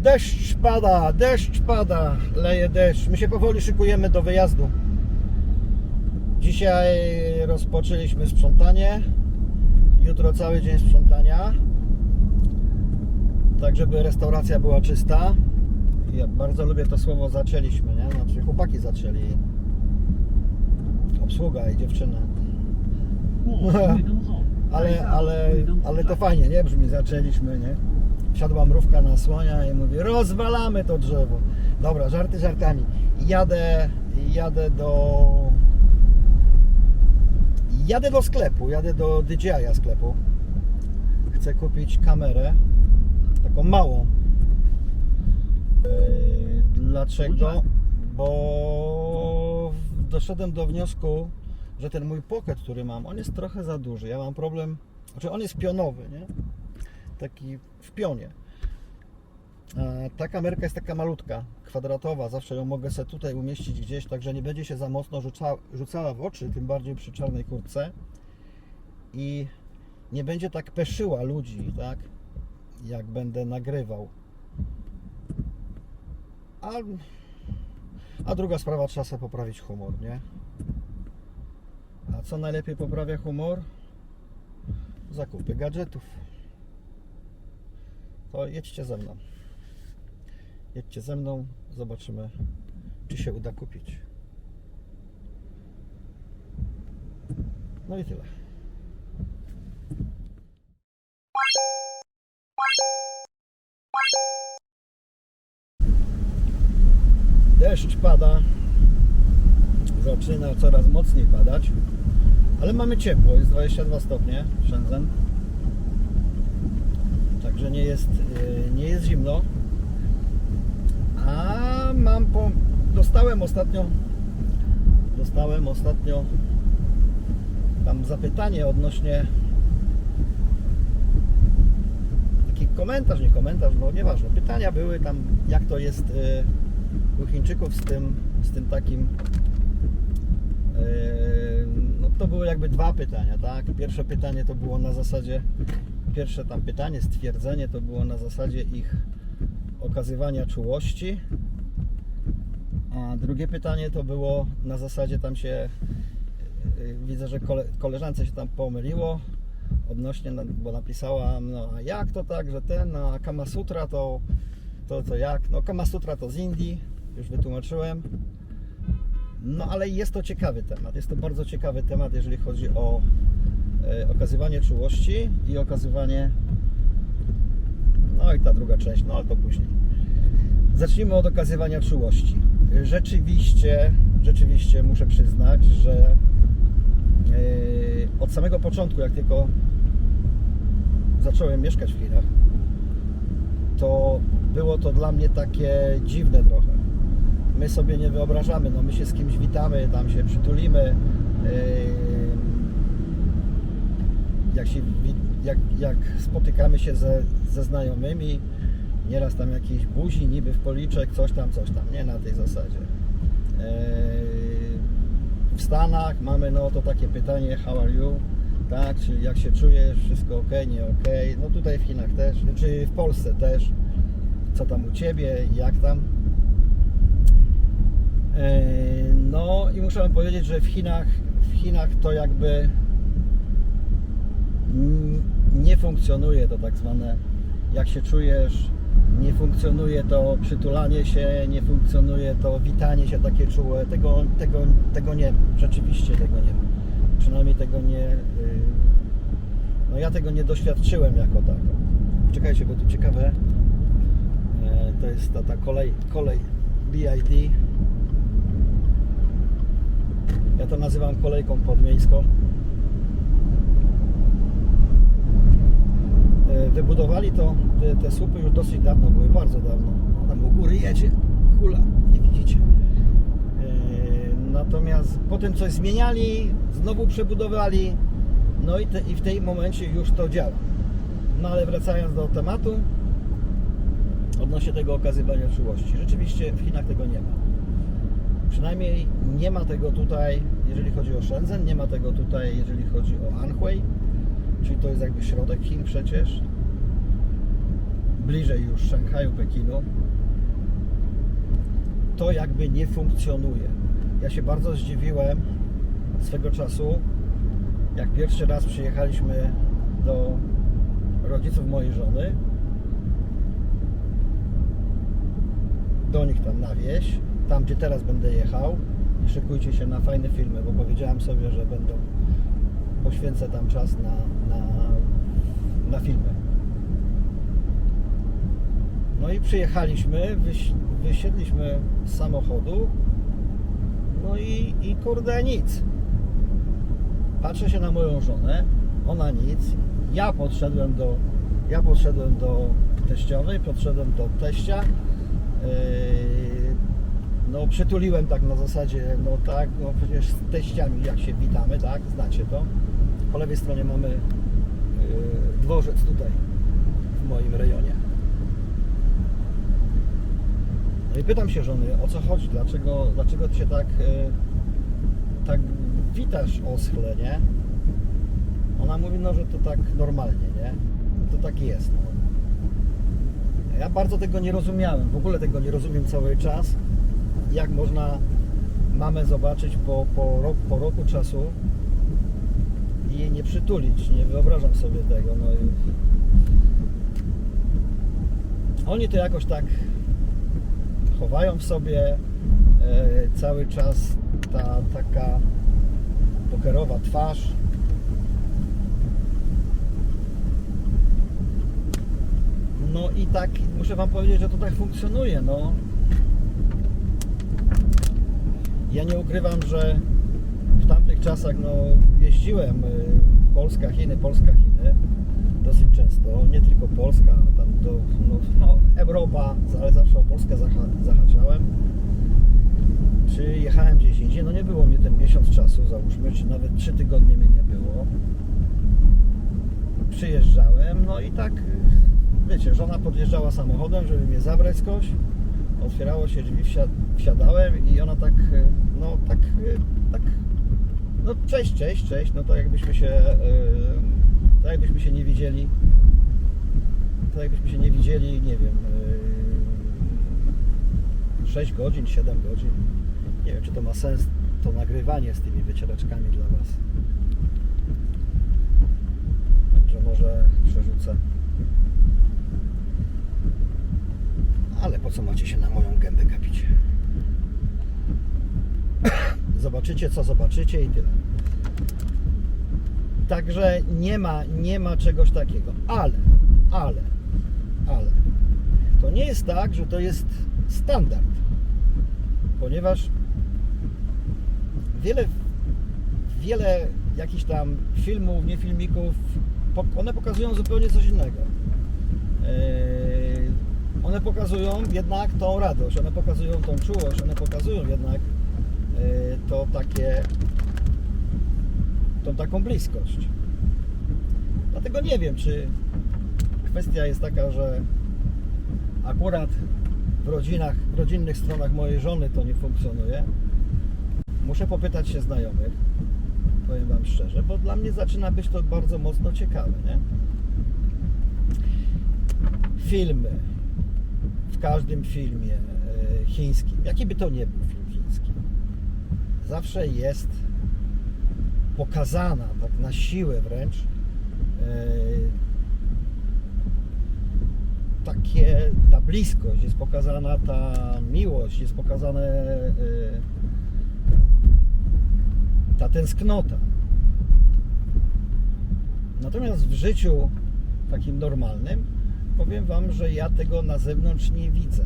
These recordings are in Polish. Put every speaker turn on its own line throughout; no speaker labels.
Deszcz pada, deszcz pada, leje deszcz. My się powoli szykujemy do wyjazdu. Dzisiaj rozpoczęliśmy sprzątanie. Jutro cały dzień sprzątania. Tak, żeby restauracja była czysta. Ja bardzo lubię to słowo zaczęliśmy, nie? Znaczy chłopaki zaczęli. Obsługa i dziewczyna. Ale, ale, ale to fajnie, nie? Brzmi, zaczęliśmy, nie? Wsiadła mrówka na słonia i mówi, rozwalamy to drzewo. Dobra, żarty żartami. Jadę, jadę do... Jadę do sklepu, jadę do DJI sklepu. Chcę kupić kamerę, taką małą. Yy, Dlaczego? Bo doszedłem do wniosku, że ten mój pocket, który mam, on jest trochę za duży. Ja mam problem, znaczy on jest pionowy, nie? Taki w pionie. Ta kamerka jest taka malutka, kwadratowa, zawsze ją mogę sobie tutaj umieścić gdzieś, także nie będzie się za mocno rzuca, rzucała w oczy, tym bardziej przy czarnej kurtce i nie będzie tak peszyła ludzi, tak? Jak będę nagrywał. A, a druga sprawa, trzeba sobie poprawić humor, nie? A co najlepiej poprawia humor? Zakupy gadżetów. To jedźcie ze mną. Jedźcie ze mną, zobaczymy, czy się uda kupić. No i tyle. Deszcz pada. Zaczyna coraz mocniej padać. Ale mamy ciepło, jest 22 stopnie Shenzhen. Także nie jest, yy, nie jest zimno. A mam po... Dostałem ostatnio dostałem ostatnio tam zapytanie odnośnie taki komentarz, nie komentarz, no nieważne. Pytania były tam jak to jest yy, u Chińczyków z tym, z tym takim Yy, no to były jakby dwa pytania, tak? Pierwsze pytanie to było na zasadzie, pierwsze tam pytanie, stwierdzenie to było na zasadzie ich okazywania czułości, a drugie pytanie to było na zasadzie tam się, yy, widzę, że kole, koleżance się tam pomyliło odnośnie, bo napisała, no a jak to tak, że ten, no, a Kama Sutra to, to, to jak? No Kama Sutra to z Indii, już wytłumaczyłem. No ale jest to ciekawy temat. Jest to bardzo ciekawy temat, jeżeli chodzi o okazywanie czułości i okazywanie. No i ta druga część, no ale to później. Zacznijmy od okazywania czułości. Rzeczywiście, rzeczywiście muszę przyznać, że e, od samego początku, jak tylko zacząłem mieszkać w Chinach, to było to dla mnie takie dziwne trochę my sobie nie wyobrażamy. No my się z kimś witamy, tam się przytulimy. Yy, Jak, się, jak, jak spotykamy się ze, ze znajomymi, nieraz tam jakiś buzi, niby w policzek, coś tam, coś tam, nie na tej zasadzie. Yy, W Stanach mamy no to takie pytanie, how are you? Tak, czyli jak się czujesz, wszystko ok, nie ok. No tutaj w Chinach też, czy w Polsce też. Co tam u Ciebie, jak tam? E, No i muszę Wam powiedzieć, że w Chinach, w Chinach to jakby nie funkcjonuje to tak zwane jak się czujesz, nie funkcjonuje to przytulanie się, nie funkcjonuje to witanie się takie czułe, tego, tego, tego nie rzeczywiście tego nie. Przynajmniej tego nie, y, no ja tego nie doświadczyłem jako tako. Czekajcie, bo tu ciekawe, E, to jest ta, ta kolej, kolej BID. Ja to nazywam kolejką podmiejską. Wybudowali to, te, te słupy już dosyć dawno były, bardzo dawno. Tam u góry jedzie, hula, nie widzicie. E, Natomiast potem coś zmieniali, znowu przebudowali, no i, te, i w tym momencie już to działa. No ale wracając do tematu, odnośnie tego okazywania czułości. Rzeczywiście w Chinach tego nie ma. Przynajmniej nie ma tego tutaj, jeżeli chodzi o Shenzhen, nie ma tego tutaj, jeżeli chodzi o Anhui, czyli to jest jakby środek Chin przecież. Bliżej już Szanghaju, Pekinu, to jakby nie funkcjonuje. Ja się bardzo zdziwiłem swego czasu, jak pierwszy raz przyjechaliśmy do rodziców mojej żony, do nich tam na wieś, tam gdzie teraz będę jechał. I szykujcie się na fajne filmy, bo powiedziałem sobie, że będą poświęcę tam czas na, na, na filmy. No i przyjechaliśmy, wyś, wysiedliśmy z samochodu, no i, i kurde nic. Patrzę się na moją żonę, ona nic. Ja podszedłem do, ja podszedłem do teściowej, podszedłem do teścia. Yy, no przytuliłem tak na zasadzie, no tak, no przecież z teściami jak się witamy, tak, znacie to. Po lewej stronie mamy yy, dworzec tutaj, w moim rejonie. No i pytam się żony, o co chodzi, dlaczego, dlaczego ty się tak, yy, tak witasz oschle, nie? Ona mówi, no, że to tak normalnie, nie? No to tak jest, no. Ja bardzo tego nie rozumiałem, w ogóle tego nie rozumiem cały czas, jak można mamę zobaczyć po, po, rok, po roku czasu i jej nie przytulić, nie wyobrażam sobie tego, no i oni to jakoś tak chowają w sobie e, cały czas ta taka pokerowa twarz No i tak muszę Wam powiedzieć, że to tak funkcjonuje. No. Ja nie ukrywam, że w tamtych czasach no, jeździłem y, Polska, Chiny, Polska, Chiny dosyć często. Nie tylko Polska, do no, no, Europa, ale zawsze o Polskę zaha- zahaczałem. Czy jechałem gdzieś indziej? No nie było mnie ten miesiąc czasu, załóżmy, czy nawet trzy tygodnie mnie nie było. Przyjeżdżałem, no i tak wiecie, żona podjeżdżała samochodem, żeby mnie zabrać skądś. Otwierało się drzwi, wsia- wsiadałem i ona tak, no tak, tak, no cześć, cześć, cześć, no to jakbyśmy się, e, tak jakbyśmy się nie widzieli, tak jakbyśmy się nie widzieli, nie wiem, e, 6 godzin, 7 godzin. Nie wiem, czy to ma sens, to nagrywanie z tymi wycieraczkami dla Was. Także może przerzucę. Ale po co macie się na moją gębę gapić? Zobaczycie, co zobaczycie i tyle. Także nie ma, nie ma czegoś takiego. Ale, ale, ale. To nie jest tak, że to jest standard. Ponieważ wiele, wiele jakichś tam filmów, nie filmików, one pokazują zupełnie coś innego. Yy, one pokazują jednak tą radość, one pokazują tą czułość, one pokazują jednak yy, to takie, tą taką bliskość. Dlatego nie wiem, czy kwestia jest taka, że akurat w rodzinach, w rodzinnych stronach mojej żony to nie funkcjonuje. Muszę popytać się znajomych, powiem Wam szczerze, bo dla mnie zaczyna być to bardzo mocno ciekawe, nie? Filmy. W każdym filmie e, chińskim, jaki by to nie był film chiński, zawsze jest pokazana tak na siłę wręcz e, takie ta bliskość, jest pokazana ta miłość, jest pokazane e, ta tęsknota. Natomiast w życiu takim normalnym powiem Wam, że ja tego na zewnątrz nie widzę.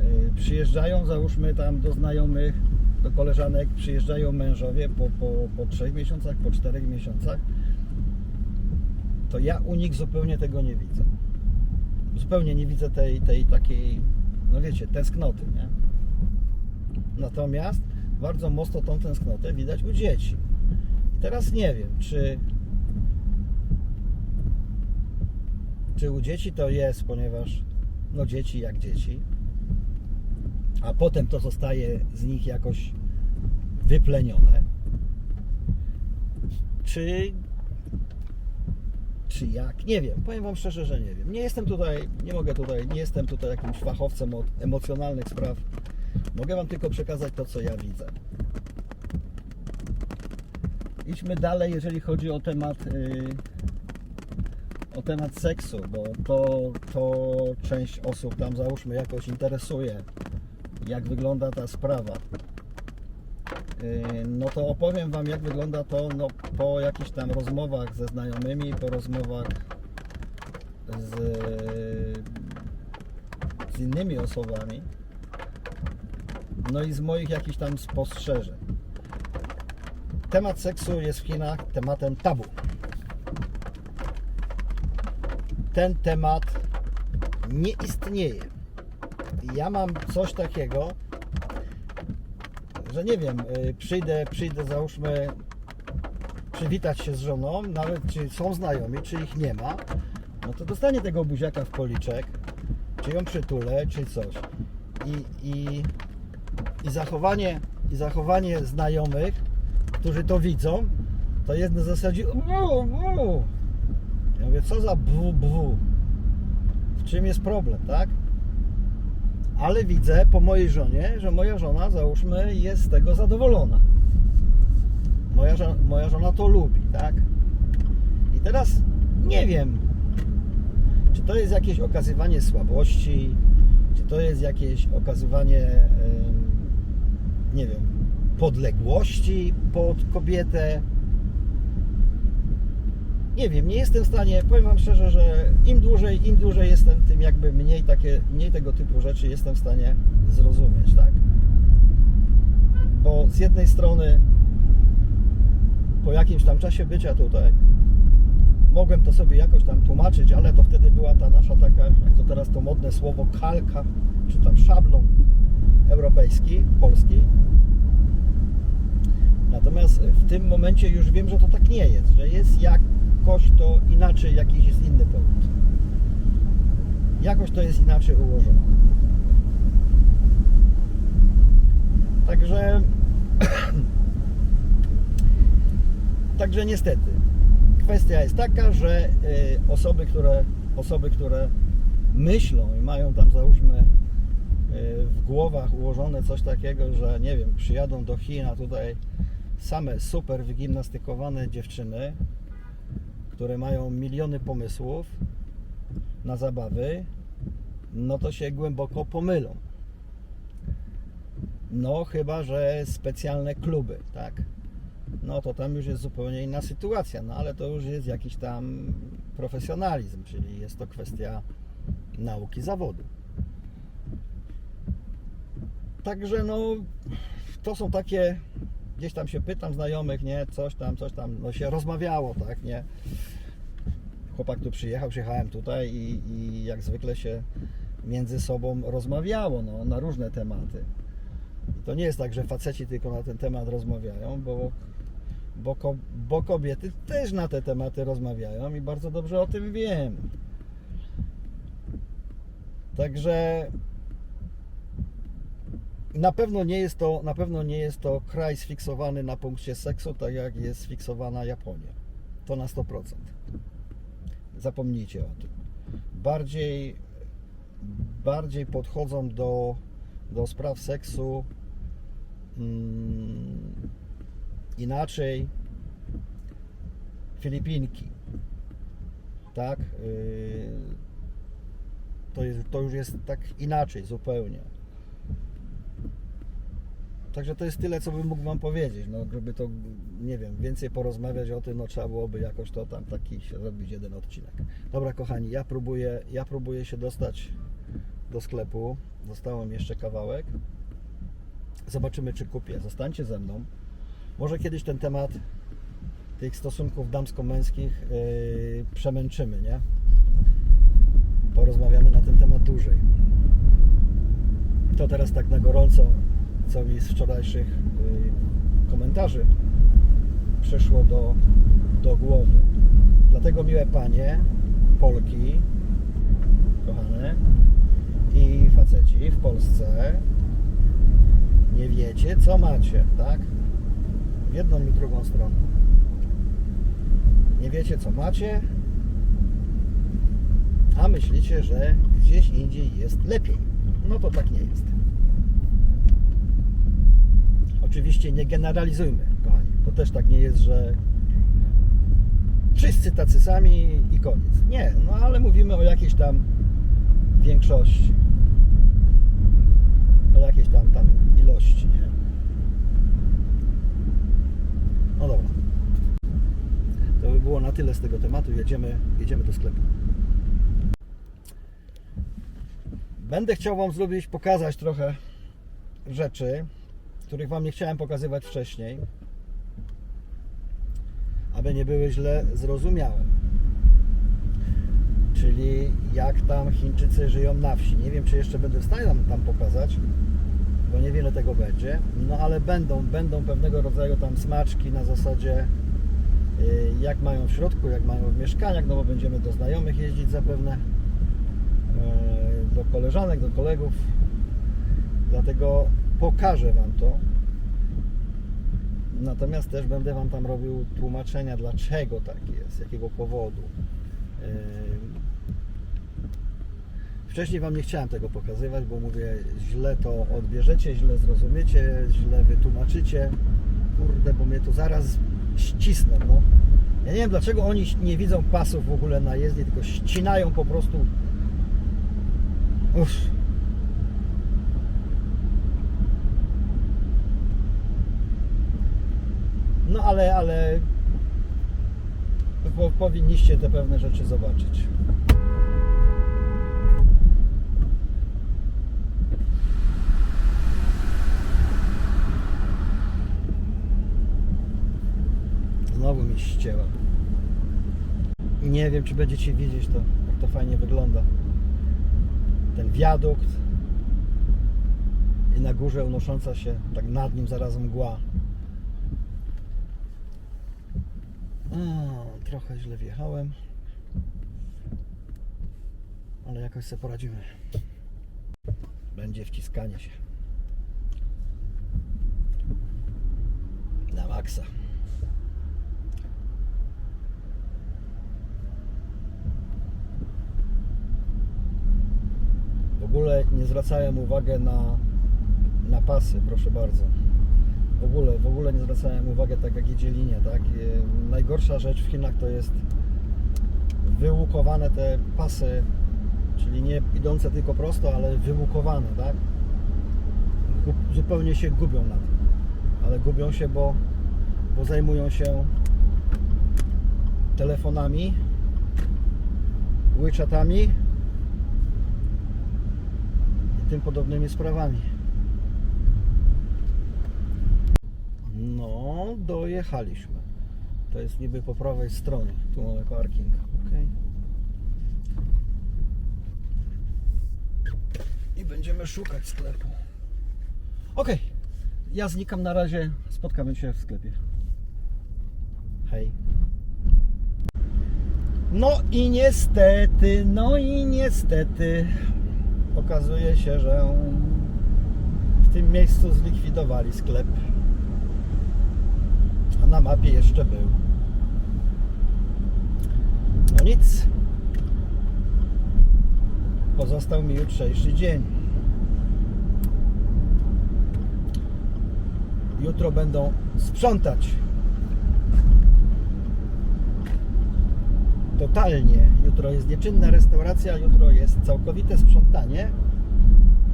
Yy, Przyjeżdżają, załóżmy tam do znajomych, do koleżanek, przyjeżdżają mężowie po, po, po trzech miesiącach, po czterech miesiącach. To ja u nich zupełnie tego nie widzę. Zupełnie nie widzę tej, tej takiej, no wiecie, tęsknoty, nie? Natomiast bardzo mocno tą tęsknotę widać u dzieci. I teraz nie wiem, czy czy u dzieci to jest, ponieważ no dzieci jak dzieci, a potem to zostaje z nich jakoś wyplenione, czy czy jak, nie wiem, powiem Wam szczerze, że nie wiem. Nie jestem tutaj, nie mogę tutaj, nie jestem tutaj jakimś fachowcem od emocjonalnych spraw. Mogę Wam tylko przekazać to, co ja widzę. Idźmy dalej, jeżeli chodzi o temat, yy, o temat seksu, bo to, to część osób tam załóżmy jakoś interesuje, jak wygląda ta sprawa. Yy, No to opowiem Wam, jak wygląda to no, po jakichś tam rozmowach ze znajomymi, po rozmowach z, z innymi osobami, no i z moich jakichś tam spostrzeżeń. Temat seksu jest w Chinach tematem tabu. Ten temat nie istnieje. Ja mam coś takiego, że nie wiem, y, przyjdę, przyjdę załóżmy przywitać się z żoną, nawet czy są znajomi, czy ich nie ma, no to dostanie tego buziaka w policzek, czy ją przytulę, czy coś. I, i, i, zachowanie, i zachowanie znajomych, którzy to widzą, to jest na zasadzie bu, bu. Ja mówię, co za bu, bu? W czym jest problem, tak? Ale widzę po mojej żonie, że moja żona, załóżmy, jest z tego zadowolona. Moja, moja żona to lubi, tak? I teraz nie wiem, czy to jest jakieś okazywanie słabości, czy to jest jakieś okazywanie, nie wiem, podległości pod kobietę. Nie wiem, nie jestem w stanie, powiem Wam szczerze, że im dłużej, im dłużej jestem, tym jakby mniej, takie, mniej tego typu rzeczy jestem w stanie zrozumieć, tak? Bo z jednej strony po jakimś tam czasie bycia tutaj mogłem to sobie jakoś tam tłumaczyć, ale to wtedy była ta nasza taka, jak to teraz to modne słowo, kalka, czy tam szablon europejski, polski. Natomiast w tym momencie już wiem, że to tak nie jest, że jest jakoś to inaczej, jakiś jest inny powód. Jakoś to jest inaczej ułożone. Także Także niestety kwestia jest taka, że y, osoby, które osoby, które myślą i mają tam załóżmy y, w głowach ułożone coś takiego, że nie wiem, przyjadą do Chin, a tutaj same super wygimnastykowane dziewczyny, które mają miliony pomysłów na zabawy, no to się głęboko pomylą. No chyba, że specjalne kluby, tak? No to tam już jest zupełnie inna sytuacja, no ale to już jest jakiś tam profesjonalizm, czyli jest to kwestia nauki zawodu. Także no to są takie, gdzieś tam się pytam znajomych, nie, coś tam, coś tam, no się rozmawiało, tak, nie. Chłopak tu przyjechał, przyjechałem tutaj i, i jak zwykle się między sobą rozmawiało, no, na różne tematy. I to nie jest tak, że faceci tylko na ten temat rozmawiają, bo, bo, bo kobiety też na te tematy rozmawiają i bardzo dobrze o tym wiem. Także na pewno nie jest to, na pewno nie jest to kraj sfiksowany na punkcie seksu, tak jak jest sfiksowana Japonia. To na 100%. Zapomnijcie o tym. Bardziej, bardziej podchodzą do, do spraw seksu mm, inaczej Filipinki. Tak? Yy, to, jest, to już jest tak inaczej zupełnie. Także to jest tyle, co bym mógł Wam powiedzieć. No, żeby to, nie wiem, więcej porozmawiać o tym, no trzeba byłoby jakoś to tam taki zrobić jeden odcinek. Dobra, kochani, ja próbuję, ja próbuję się dostać do sklepu. Zostało mi jeszcze kawałek. Zobaczymy, czy kupię. Zostańcie ze mną. Może kiedyś ten temat tych stosunków damsko-męskich yy, przemęczymy, nie? Porozmawiamy na ten temat dłużej. To teraz tak na gorąco, co mi z wczorajszych yy, komentarzy przyszło do, do głowy. Dlatego miłe panie, Polki, kochane i faceci w Polsce nie wiecie, co macie, tak? W jedną i drugą stronę. Nie wiecie, co macie, a myślicie, że gdzieś indziej jest lepiej. No to tak nie jest. Oczywiście nie generalizujmy, kochani. To też tak nie jest, że wszyscy tacy sami i koniec. Nie, no ale mówimy o jakiejś tam większości. O jakiejś tam, tam ilości, nie? No dobra. To by było na tyle z tego tematu. Jedziemy, jedziemy do sklepu. Będę chciał Wam zrobić, pokazać trochę rzeczy, których Wam nie chciałem pokazywać wcześniej, aby nie były źle zrozumiałe. Czyli jak tam Chińczycy żyją na wsi. Nie wiem, czy jeszcze będę w stanie tam, tam pokazać, bo niewiele tego będzie. No ale będą, będą pewnego rodzaju tam smaczki na zasadzie y, jak mają w środku, jak mają w mieszkaniach, no bo będziemy do znajomych jeździć zapewne, y, do koleżanek, do kolegów. Dlatego pokażę Wam to. Natomiast też będę Wam tam robił tłumaczenia, dlaczego tak jest, z jakiego powodu. Yy, Wcześniej Wam nie chciałem tego pokazywać, bo mówię, źle to odbierzecie, źle zrozumiecie, źle wytłumaczycie. Kurde, bo mnie to zaraz ścisną, no. Ja nie wiem, dlaczego oni nie widzą pasów w ogóle na jezdni, tylko ścinają po prostu. Uff. No ale, ale po, powinniście te pewne rzeczy zobaczyć. Znowu mi ścięła. Nie wiem, czy będziecie widzieć to, jak to fajnie wygląda. Ten wiadukt i na górze unosząca się, tak nad nim zaraz mgła. A, trochę źle wjechałem. Ale jakoś sobie poradzimy. Będzie wciskanie się. Na maksa. W ogóle nie zwracałem uwagi na, na pasy, proszę bardzo. W ogóle, w ogóle nie zwracałem uwagi tak jak jedzie linia, tak? Najgorsza rzecz w Chinach to jest wyłukowane te pasy, czyli nie idące tylko prosto, ale wyłukowane, tak? Zupełnie się gubią na tym. Ale gubią się, bo, bo zajmują się telefonami, WeChatami i tym podobnymi sprawami. No, dojechaliśmy. To jest niby po prawej stronie. Tu mamy parking. ok. I będziemy szukać sklepu. Ok. Ja znikam na razie. Spotkamy się w sklepie. Hej. No i niestety, no i niestety okazuje się, że w tym miejscu zlikwidowali sklep. Na mapie jeszcze był. No nic. Pozostał mi jutrzejszy dzień. Jutro będą sprzątać. Totalnie. Jutro jest nieczynna restauracja, jutro jest całkowite sprzątanie.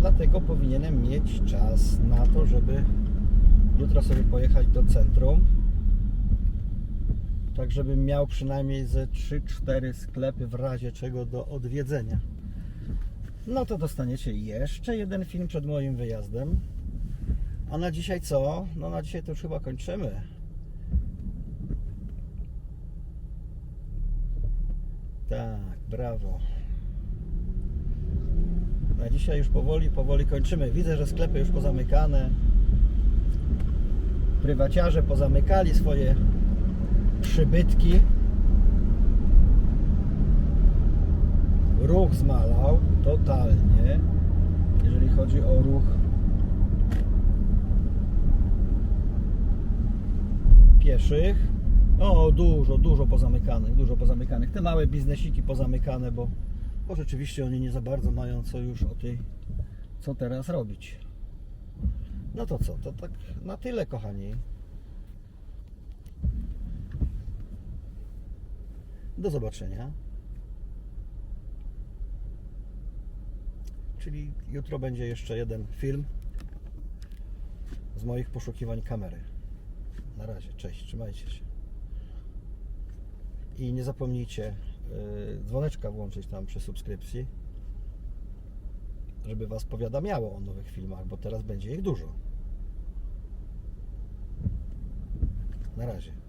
Dlatego powinienem mieć czas na to, żeby jutro sobie pojechać do centrum. Tak, żebym miał przynajmniej ze 3-4 sklepy w razie czego do odwiedzenia. No to dostaniecie jeszcze jeden film przed moim wyjazdem. A na dzisiaj co? No na dzisiaj to już chyba kończymy. Tak, brawo. Na dzisiaj już powoli, powoli kończymy. Widzę, że sklepy już pozamykane. Prywaciarze pozamykali swoje przybytki. Ruch zmalał totalnie, jeżeli chodzi o ruch pieszych. O, dużo, dużo pozamykanych, dużo pozamykanych. Te małe biznesiki pozamykane, bo Bo rzeczywiście oni nie za bardzo mają co już o tej, co teraz robić. No to co, to tak na tyle, kochani. Do zobaczenia. Czyli jutro będzie jeszcze jeden film z moich poszukiwań kamery. Na razie, cześć, trzymajcie się. I nie zapomnijcie y, dzwoneczka włączyć tam przy subskrypcji, żeby Was powiadamiało o nowych filmach, bo teraz będzie ich dużo. Na razie.